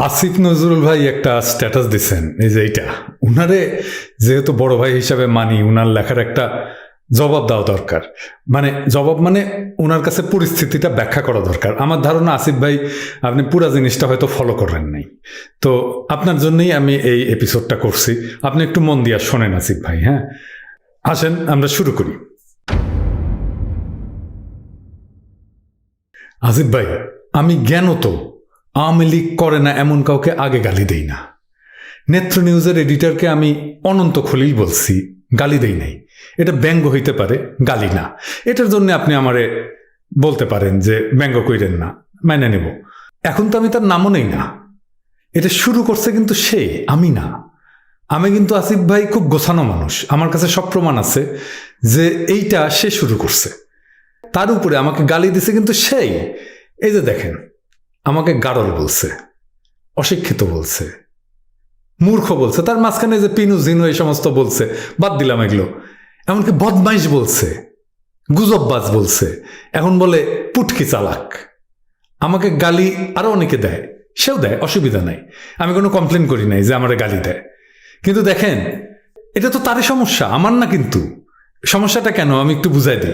আসিফ নজরুল ভাই একটা স্ট্যাটাস দিছেন। এই যে এইটা। উনারে যেহেতু বড় ভাই হিসাবে মানি, উনার লেখার একটা জবাব দেওয়া দরকার। মানে জবাব মানে ওনার কাছে পরিস্থিতিটা ব্যাখ্যা করা দরকার। আমার ধারণা আসিফ ভাই, আপনি পুরো জিনিসটা হয়তো ফলো করেন নাই। তো আপনার জন্যই আমি এই এপিসোডটা করছি। আপনি একটু মন দিয়া শোনেন আসিফ ভাই হ্যাঁ? আসেন, আমরা শুরু করি। আসিফ ভাই, আমি জ্ঞানত আওয়ামী লীগ করে না এমন কাউকে আগে গালি দেই না। নেত্র নিউজের এডিটরকে আমি অনন্ত খলিল বলছি, গালি দেই নাই। এটা ব্যঙ্গ হইতে পারে, গালি না। এটার জন্য আপনি আমারে বলতে পারেন যে ব্যঙ্গ কইরেন না, মেনে নেব। এখন তো আমি তার নামও নেই না। এটা শুরু করছে কিন্তু সে, আমি না। আমি কিন্তু আসিফ ভাই খুব গোছানো মানুষ। আমার কাছে সব প্রমাণ আছে যে এইটা সে শুরু করছে। তার উপরে আমাকে গালি দিছে কিন্তু সেই। এই যে দেখেন আমাকে গাড়ল বলছে, অশিক্ষিত বলছে, মূর্খ বলছে, তার মাঝখানে যে পিনু, জিনু এই সমস্ত বলছে, বাদ দিলাম এগুলো। এমনকি বদমাইশ বলছে, গুজববাজ বলছে, এখন বলে পুটকি চালাক। আমাকে গালি আরও অনেকে দেয়, সেও দেয়, অসুবিধা নাই। আমি কোনো কমপ্লেন করি নাই যে আমারে গালি দেয়। কিন্তু দেখেন, এটা তো তারই সমস্যা, আমার না কিন্তু। সমস্যাটা কেন? আমি একটু বুঝাই দিই।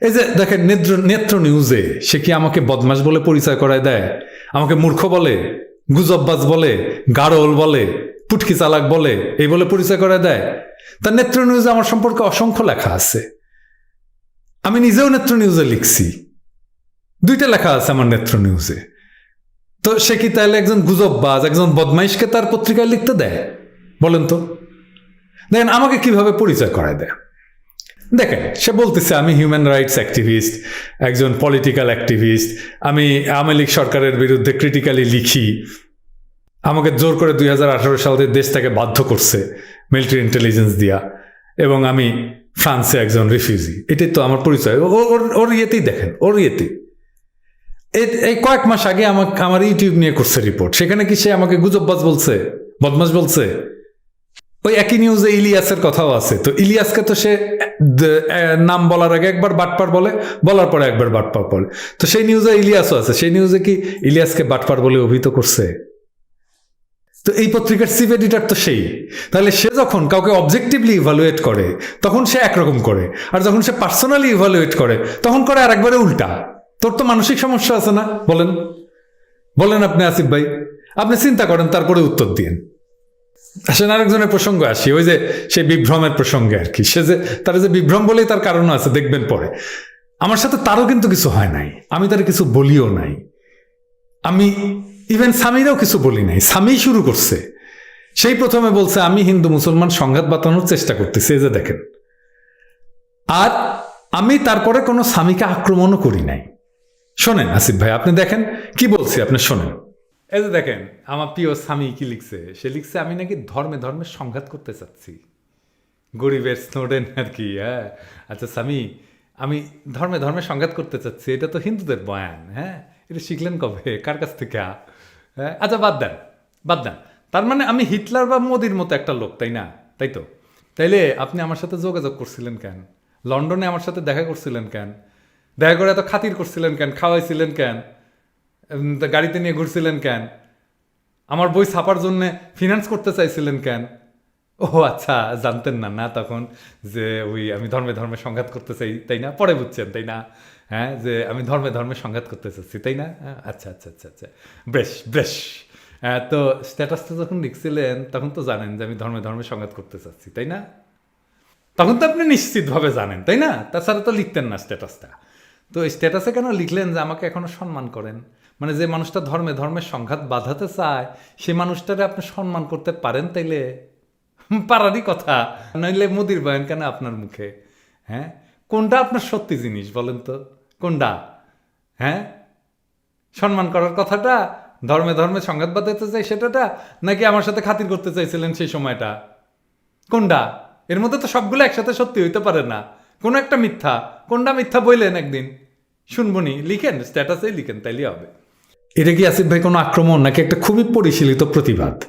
এই যে দেখেন, নেত্র নেত্র নিউজে সে কি আমাকে বদমাস বলে পরিচয় করায় দেয়? আমাকে মূর্খ বলে? গুজববাজ বলে? গাড়ল বলে? পুটকি চালাক বলে? এই বলে পরিচয় করায় দেয়? তার নেত্র নিউজে আমার সম্পর্কে অসংখ্য লেখা আছে। আমি নিজেও নেত্র নিউজে লিখছি। দুইটা লেখা আছে আমার নেত্র নিউজে তো সে কি তাহলে একজন গুজববাজ, একজন বদমাইশকে তার পত্রিকায় লিখতে দেয়? বলেন তো। দেখেন, আমাকে কীভাবে পরিচয় করায় দেয়? দেখেন, সে বলতেছে, আমি হিউম্যান রাইটস অ্যাক্টিভিস্ট একজন পলিটিক্যাল অ্যাক্টিভিস্ট আমি আওয়ামী লীগ সরকারের বিরুদ্ধে ক্রিটিক্যালি লিখি। আমাকে জোর করে দুই হাজার আঠারো সালে দেশ থেকে বাধ্য করছে মিলিটারি ইন্টেলিজেন্স দিয়া এবং আমি ফ্রান্সে একজন রিফিউজি এটাই তো আমার পরিচয়। ওর ওর ইয়েতেই দেখেন, ওর ইয়েতেই। এই কয়েক মাস আগে আমাকে, আমার ইউটিউব নিয়ে করছে রিপোর্ট সেখানে কি সে আমাকে গুজববাজ বলছে বদমাস বলছে? ওই একই নিউজে ইলিয়াসের কথাও আছে। তো ইলিয়াসকে তো সে নাম বলার আগে একবার বাটপার বলে, বলার পরে একবার বাটপার বলে। তো সেই নিউজে ইলিয়াসও আছে। সেই নিউজে কি ইলিয়াসকে বাটপার বলে অভিহিত করছে? তো এই পত্রিকার চিফ এডিটার তো সেই। তাহলে সে যখন কাউকে অবজেক্টিভলি ইভালুয়েট করে, তখন সে একরকম করে। আর যখন সে পার্সোনালি ইভালুয়েট করে, তখন করে আর একবারে উল্টা। তোর তো মানসিক সমস্যা আছে না? বলেন। বলেন আপনি আসিফ ভাই। আপনি চিন্তা করেন, তারপরে উত্তর দিন আসেন আরেকজনের প্রসঙ্গ আসি, ওই যে সেই বিভ্রমের প্রসঙ্গে আর কি। সে যে, তার যে বিভ্রম বলেই তার কারণ আছে, দেখবেন পরে। আমার সাথে তারও কিন্তু কিছু হয় নাই, আমি তার কিছু বলিও নাই। আমি ইভেন স্বামীরাও কিছু বলি নাই স্বামী শুরু করছে। সেই প্রথমে বলছে, আমি হিন্দু মুসলমান, সংঘাত বাতানোর চেষ্টা করতেছি, এই যে দেখেন। আর আমি তারপরে কোনো স্বামীকে আক্রমণও করি নাই। শোনেন আসিফ ভাই, আপনি দেখেন, কি বলছি, আপনি শোনেন। এই যে দেখেন, আমার প্রিয় স্বামী কি লিখছে? সে লিখছে, আমি নাকি ধর্মে ধর্মে সংঘাত করতে চাচ্ছি। গরিবের স্নোডেন আর কি হ্যাঁ? আচ্ছা স্বামী, আমি ধর্মে ধর্মে সংঘাত করতে চাচ্ছি। এটা তো হিন্দুদের বয়ান হ্যাঁ? এটা শিখলেন কবে? কার কাছ থেকে? হ্যাঁ? আচ্ছা বাদ দেন বাদ দেন। তার মানে আমি হিটলার বা মোদির মতো একটা লোক, তাই না? তাই তো? তাইলে আপনি আমার সাথে যোগাযোগ করছিলেন কেন? লন্ডনে আমার সাথে দেখা করছিলেন কেন? দেখা করে এত খাতির করছিলেন কেন? খাওয়াইছিলেন কেন? গাড়িতে নিয়ে ঘুরছিলেন কেন? আমার বই ছাপার জন্য ফিনান্স করতে চাইছিলেন কেন? ও আচ্ছা জানতেন না না তখন যে ওই আমি ধর্মে ধর্মে সংঘাত করতে চাই তাই না? পরে বুঝছেন তাই না? হ্যাঁ যে আমি ধর্মে ধর্মে সংঘাত করতে চাচ্ছি তাই না? হ্যাঁ, আচ্ছা আচ্ছা আচ্ছা আচ্ছা। বেশ বেশ। হ্যাঁ, তো স্ট্যাটাসটা যখন লিখছিলেন তখন তো জানেন যে আমি ধর্মে ধর্মে সংঘাত করতে চাচ্ছি তাই না? তখন তো আপনি নিশ্চিতভাবে জানেন তাই না? তাছাড়া তো লিখতেন না স্ট্যাটাসটা তো স্ট্যাটাসে কেন লিখলেন যে আমাকে এখনও সম্মান করেন? মানে যে মানুষটা ধর্মে, ধর্মের সংঘাত বাঁধাতে চায়, সে মানুষটারে আপনি সম্মান করতে পারেন তাইলে? পারারই কথা। নইলে মোদির বয়ান কেন আপনার মুখে? হ্যাঁ? কোনটা আপনার সত্যি জিনিস বলেন তো? কোনটা? হ্যাঁ? সম্মান করার কথাটা? ধর্মে ধর্মে সংঘাত বাঁধাতে চাই সেটাটা? নাকি আমার সাথে খাতির করতে চাইছিলেন সেই সময়টা? কোনটা? এর মধ্যে তো সবগুলো একসাথে সত্যি হইতে পারে না। কোনো একটা মিথ্যা। কোনটা মিথ্যা বললেন একদিন? শুনবনি লিখেন স্ট্যাটাসেই লিখেন তাইলে হবে। এটা কি আসিফ ভাই কোনো আক্রমণ নাকি একটা খুবই পরিশীলিত প্রতিবাদ?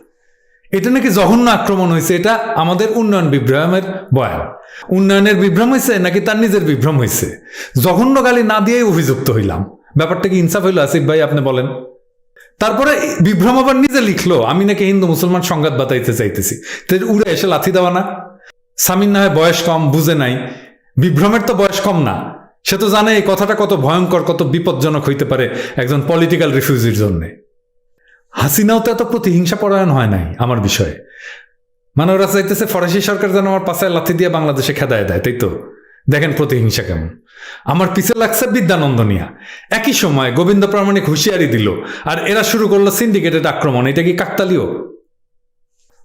এটা নাকি জঘন্য আক্রমণ হয়েছে এটা আমাদের উন্নয়ন বিভ্রমের বয়ান। উন্নয়নের বিভ্রম হয়েছে নাকি তার নিজের বিভ্রম হয়েছে জঘন্য গালি না দিয়েই অভিযুক্ত হইলাম। ব্যাপারটা কি ইনসাফ হইল আসিফ ভাই, আপনি বলেন। তারপরে বিভ্রম আবার নিজে লিখলো, আমি নাকি হিন্দু মুসলমান সংঘাত বাতাইতে চাইতেছি। উড়ে এসে লাথি দেওয়া না? সামিন না হয় বয়স কম, বুঝে নাই। বিভ্রমের তো বয়স কম না। সে তো জানে এই কথাটা কত ভয়ঙ্কর, কত বিপজ্জনক হইতে পারে একজন পলিটিক্যাল রিফিউজির জন্য। হাসিনাও তো এত প্রতিহিংসা পরায়ণ হয় নাই আমার বিষয়ে। মানে ওরা চাইতেছে ফরাসি সরকার যেন আমার পাশে লাথি দিয়ে বাংলাদেশে খেদায় দেয়, তাই তো? দেখেন প্রতিহিংসা কেমন। আমার পিছে লাগছে বিদ্যানন্দনিয়া। একই সময় গোবিন্দ প্রামাণিক হুঁশিয়ারি দিল, আর এরা শুরু করল সিন্ডিকেটেড আক্রমণ। এটা কি কাকতালিও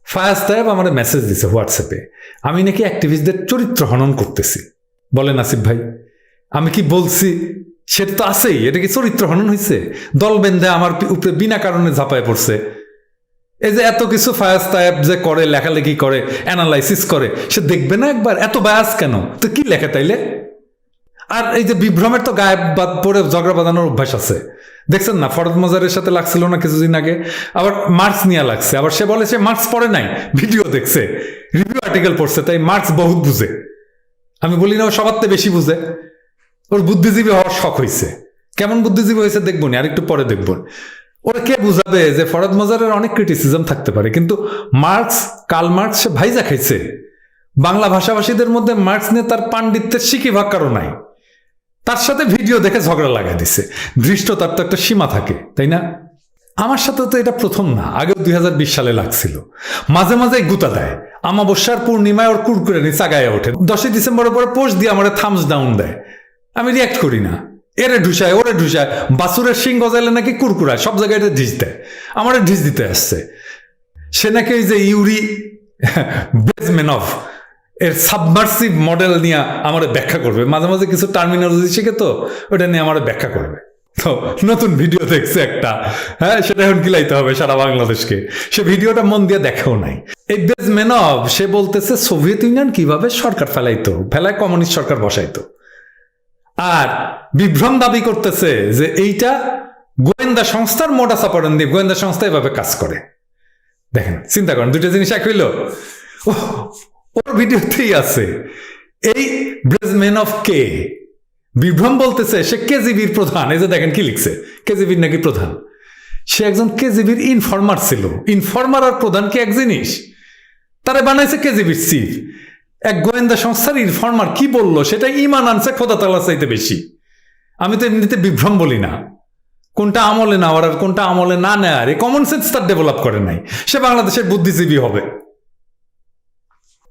ফায়াজ সাহেব আমার মেসেজ দিছে হোয়াটসঅ্যাপে আমি নাকি অ্যাক্টিভিস্টদের চরিত্র হনন করতেছি। বলেন আসিফ ভাই। আমি কি বলছি? সেটা তো আছেই। এটা কি চরিত্র হনন হয়েছে দল বেঁধে আমার উপরে বিনা কারণে ঝাঁপায় পড়ছে। এই যে এত কিছু ফায়াজ সাহেব যে করে, লেখালেখি করে অ্যানালাইসিস করে, সে দেখবে না একবার? এত বায়াস কেন? তো কি লেখে তাইলে? আর এই যে বিভ্রমের তো গায়ে বাদ পরে ঝগড়া বাঁধানোর অভ্যাস আছে। দেখছেন না? ফরদ মজারের সাথে লাগছিল না কিছুদিন আগে? আবার মার্কস নিয়ে লাগছে। আবার সে বলে সে মার্কস পড়ে নাই, ভিডিও দেখছে। রিভিউ আর্টিকেল পড়ছে, তাই মার্কস বহুত বুঝে। আমি বলি না ও সবার বেশি বুঝে। ওর বুদ্ধিজীবী হওয়ার শখ হয়েছে কেমন বুদ্ধিজীবী হয়েছে দেখব না আর একটু পরে দেখব। ওরা কে বুঝাবে যে ফরদ মজারের অনেক ক্রিটিসিজম থাকতে পারে, কিন্তু মার্কস কাল মার্কস সে ভাইজা খাইছে। বাংলা ভাষাভাষীদের মধ্যে মার্কস নিয়ে তার পাণ্ডিত্যের শিকি ভাগ কারও নাই। তার সাথে ভিডিও দেখে ঝগড়া লাগাই দিছে। দৃষ্টতার তো একটা সীমা থাকে, তাই না? আমার সাথে তো এটা প্রথম না, আগেও দুই হাজার বিশ সালে লাগছিল। মাঝে মাঝে গুতা দেয়। আমাবস্যার পূর্ণিমায় ওর কুরকুরে চাগায় ওঠে। দশই ডিসেম্বরের পরে পোস্ট দিয়ে আমার থামস ডাউন দেয়। আমি রিয়াক্ট করি না। এরে ঢুসায়, ওরে ঢুসায়। বাসুরের শিং গজাইলে নাকি কুরকুরায় সব জায়গায় এটা ঢিস দেয়। আমার ঢিস দিতে আসছে। সে নাকি ওই যে ইউরি, বেজমেনভ, এর সাবমার্সিভ মডেল নিয়ে আমার ব্যাখ্যা করবে। মাঝে মাঝে কিছু টার্মিনোলজি শিখে তো ওটা নিয়ে আমার ব্যাখ্যা করবে। তো, নতুন ভিডিও দেখছে একটা। হ্যাঁ সেটা এখন কিলাইতে হবে সারা বাংলাদেশকে। সে ভিডিওটা মন দিয়ে দেখাও নাই। এই বেজমেনভ, সে বলতেছে সোভিয়েত ইউনিয়ন কীভাবে সরকার ফেলাইতো? ফেলায় কমিউনিস্ট সরকার বসাইতো। আর বিভ্রম দাবি করতেছে যে এইটা গোয়েন্দা সংস্থার মোটা সাপড়ন দিয়ে গোয়েন্দা সংস্থা এভাবে কাজ করে। দেখেন, চিন্তা করেন দুটো জিনিস এক হইল ওর ভিডিওতেই আছে। এই ব্রেজমেন অফ কে? বিভ্রম বলতেছে, সে কেজিবির প্রধান। এই যে দেখেন কি লিখছে, কেজিবির নাকি প্রধান? সে একজন কেজিবির ইনফরমার ছিল। ইনফরমার আর প্রধান কি এক জিনিস? তারা বানাইছে কেজিবির চিফ এক গোয়েন্দা সংস্থার ইনফরমার কি বলল? সেটা ইমান আনছে খোদা তালা চাইতে বেশি। আমি তো এমনিতে বিভ্রম বলি না। কোনটা আমলে নেওয়ার আর কোনটা আমলে না নেওয়ার এই কমন সেন্স তার ডেভেলপ করে নাই। সে বাংলাদেশের বুদ্ধিজীবী হবে।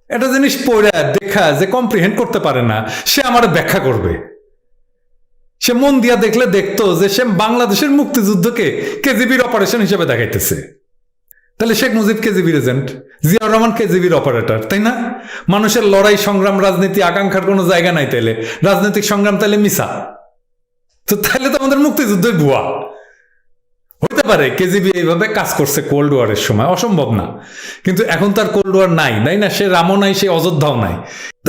একটা জিনিস পড়ে, দেখা, যে কম্প্রিহেন্ড করতে পারে না, সে আমার ব্যাখ্যা করবে। সে মন দিয়া দেখলে দেখতো যে সে বাংলাদেশের মুক্তিযুদ্ধকে কেজিবির অপারেশন হিসেবে দেখাইতেছে। তাহলে শেখ মুজিব কেজিবির এজেন্ট, জিয়াউর রহমান কেজিবির অপারেটর, তাই না? মানুষের লড়াই, সংগ্রাম, রাজনীতি, আকাঙ্ক্ষার কোনো জায়গা নাই তাইলে। রাজনৈতিক সংগ্রাম তাইলে মিশা তো তাহলে তো আমাদের মুক্তিযুদ্ধই ভুয়া। হতে পারে, কেজিবি এইভাবে কাজ করছে কোল্ড ওয়ারের সময়, অসম্ভব না। কিন্তু এখন তার কোল্ড ওয়ার নাই, তাই না? সে রামও নাই, সে অযোধ্যাও নাই।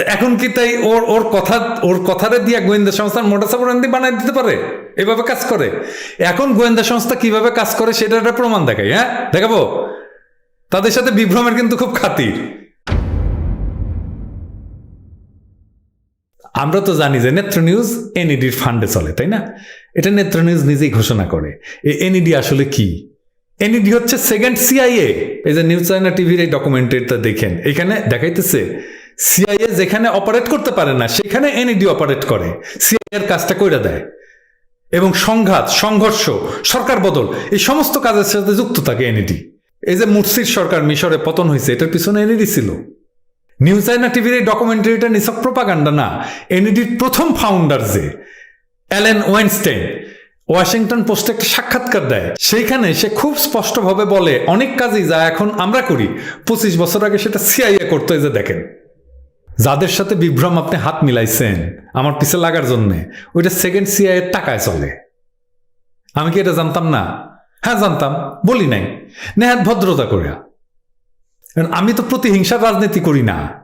এখন কি তাই ওর ওর কথা, ওর কথারে দিয়ে গোয়েন্দা সংস্থার মোটা সাবরান্দি বানাই দিতে পারে? এভাবে কাজ করে। এখন গোয়েন্দা সংস্থা কীভাবে কাজ করে সেটা একটা প্রমাণ দেখাই হ্যাঁ? দেখাবো? তাদের সাথে বিভ্রমের কিন্তু খুব খাতির। আমরা তো জানি যে নেত্র নিউজ এনইডির ফান্ডে চলে, তাই না? এটা নেত্র নিউজ নিজেই ঘোষণা করে। এই এনইডি আসলে কি? এনইডি হচ্ছে সেকেন্ড সিআইএ। এই যে নিউজ চায়না টিভির এই ডকুমেন্টারিটা দেখেন, এখানে দেখাইতেছে, সিআইএ যেখানে অপারেট করতে পারে না, সেখানে এনইডি অপারেট করে। সিআইএ এর কাজটা কইরা দেয়। এবং সংঘাত, সংঘর্ষ, সরকার বদল, এই সমস্ত কাজের সাথে যুক্ত থাকে এনইডি। এই যে মুরসির সরকার মিশরে পতন হয়েছে, এটার পিছনে এনইডি ছিল। নিউ চাইনা টিভির এই ডকুমেন্টারিটা নিছক প্রপাগান্ডা না এনইডির প্রথম ফাউন্ডার যে, অ্যালেন ওয়েনস্টেন ওয়াশিংটন পোস্টে একটা সাক্ষাৎকার দেয়, সেইখানে সে খুব স্পষ্টভাবে বলে, অনেক কাজই যা এখন আমরা করি, পঁচিশ বছর আগে সেটা সিআইএ করতো যে দেখেন। যাদের সাথে বিভ্রম আপনি হাত মিলাইছেন, আমার পিছে লাগার জন্যে, ওইটা সেকেন্ড সিআইয়ের টাকায় চলে। আমি কি এটা জানতাম না? হ্যাঁ জানতাম, বলি নাই। নেহাত ভদ্রতা করিয়া আমি তো প্রতিহিংসার রাজনীতি করি না।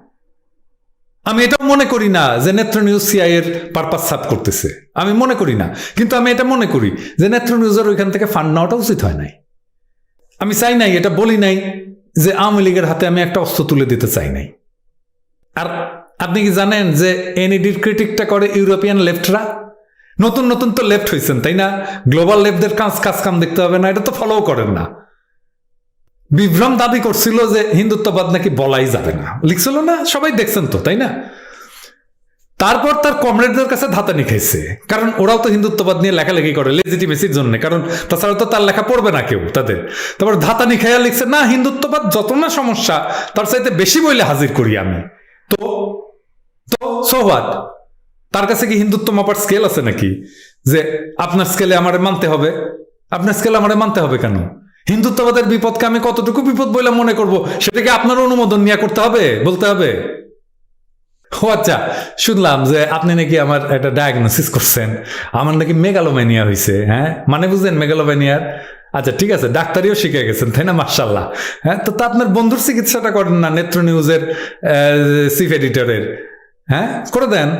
আমি এটা মনে করি না যে নেত্র নিউজ সিআই এর পারপাস সাপ করতেছে। আমি মনে করি না। কিন্তু আমি এটা মনে করি যে নেত্র নিউজের ওইখান থেকে ফান্ড নেওয়াটা উচিত হয় নাই। আমি চাই নাই, এটা বলি নাই যে আওয়ামী লীগের হাতে আমি একটা অস্ত্র তুলে দিতে চাই নাই। আর আপনি কি জানেন যে এনইডির ক্রিটিকটা করে ইউরোপিয়ান লেফটরা নতুন নতুন তো লেফট হয়েছেন তাই না? গ্লোবাল লেফটদের কাজ কাজ, কাম দেখতে হবে না, এটা তো ফলো করেন না। বিভ্রম দাবি করছিল যে হিন্দুত্ববাদ নাকি বলাই যাবে না। লিখছিল না? সবাই দেখছেন তো, তাই না? তারপর তার কমরেডদের কাছে ধাতানি খাইছে কারণ ওরাও তো হিন্দুত্ববাদ নিয়ে লেখালেখি করে লেজিটিমেসির জন্য। কারণ তাছাড়া তো তার লেখা পড়বে না কেউ, তাদের। তারপর ধাতানি খাইয়া লিখছে, না, হিন্দুত্ববাদ যত না সমস্যা, তার চাইতে বেশি বইলে হাজির করি আমি। তো তো সো হোয়াট তার কাছে কি হিন্দুত্ব মাপার স্কেল আছে নাকি? যে আপনার স্কেলে আমারে মানতে হবে। আপনার স্কেলে আমারে মানতে হবে কেন? হিন্দুত্ববাদের বিপদকে আমি কতটুকু বিপদ বলে মনে করব, সেটাকে আপনার অনুমোদন নিয়ে করতে হবে, বলতে হবে। ও আচ্ছা শুনলাম যে আপনি নাকি আমার একটা ডায়াগনোসিস করছেন। আমার নাকি মেগালোম্যানিয়া হয়েছে হ্যাঁ? মানে বুঝলেন মেগালোম্যানিয়ার আচ্ছা ঠিক আছে, ডাক্তারিও শিখে গেছেন, তাই না? মার্শাল্লাহ হ্যাঁ? তো তা আপনার বন্ধুর চিকিৎসাটা করেন না নেত্র নিউজের চিফ এডিটরের হ্যাঁ? করে দেন।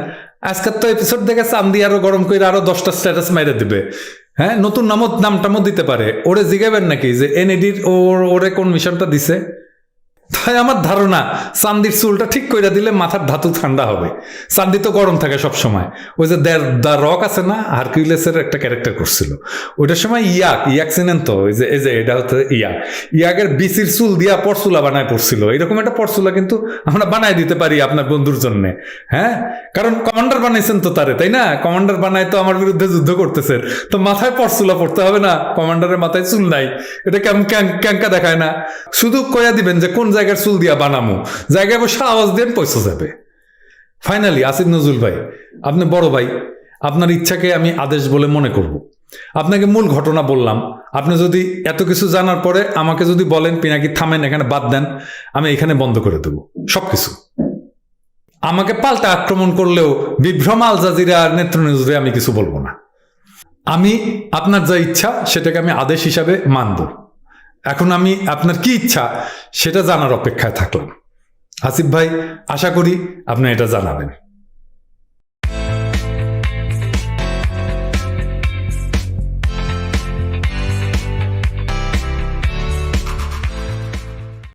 আজকের তো এপিসোড দেখে চান্দি আরও গরম করে আরও দশটা স্ট্যাটাস মাইরে দিবে। হ্যাঁ নতুন নামত নামটামও দিতে পারে। ওরে জিগাবেন নাকি যে এনএডির ওর ওরে কোন মিশনটা দিছে? তাই আমার ধারণা চান্দির চুলটা ঠিক করে দিলে মাথার ধাতু ঠান্ডা হবে। চান্দি তো গরম থাকে সব সময় ওই যে দ্য রক আছে না, হারকিউলেসের একটা ক্যারেক্টার করছিল। ওইটার সময় ইয়াক ইয়াক চিনেন তো? ওই যে, এই যে, এটা হচ্ছে ইয়াক। ইয়াকের বিসির চুল দিয়া পরচুলা বানায় পড়ছিল এরকম একটা পরচুলা কিন্তু আমরা বানায় দিতে পারি আপনার বন্ধুর জন্য। হ্যাঁ? কারণ কমান্ডার বানাইছেন তো তারে, তাই না? কমান্ডার বানায় তো আমার বিরুদ্ধে যুদ্ধ করতেছেন তো মাথায় পরচুলা পড়তে হবে না। কমান্ডারের মাথায় চুল নাই। এটা ক্যাঙ্কা দেখায় না। শুধু কয়া দিবেন যে কোন জায়গার চুল দিয়া বানামো। জায়গায় বসে আওয়াজ দেন পয়সা যাবে। ফাইনালি আসিফ নজরুল ভাই, আপনি বড় ভাই, আপনার ইচ্ছাকে আমি আদেশ বলে মনে করব। আপনাকে মূল ঘটনা বললাম। আপনি যদি এত কিছু জানার পরে আমাকে যদি বলেন, পিনাকি, থামেন, এখানে বাদ দেন, আমি এখানে বন্ধ করে দেব। সবকিছু। আমাকে পাল্টা আক্রমণ করলেও বিভ্রম আল জাজিরা আর নেত্র নিউজে আমি কিছু বলব না। আমি আপনার যা ইচ্ছা, সেটাকে আমি আদেশ হিসাবে মানব। এখন আমি আপনার কি ইচ্ছা সেটা জানার অপেক্ষায় থাকলাম। আসিফ ভাই, আশা করি আপনি এটা জানাবেন।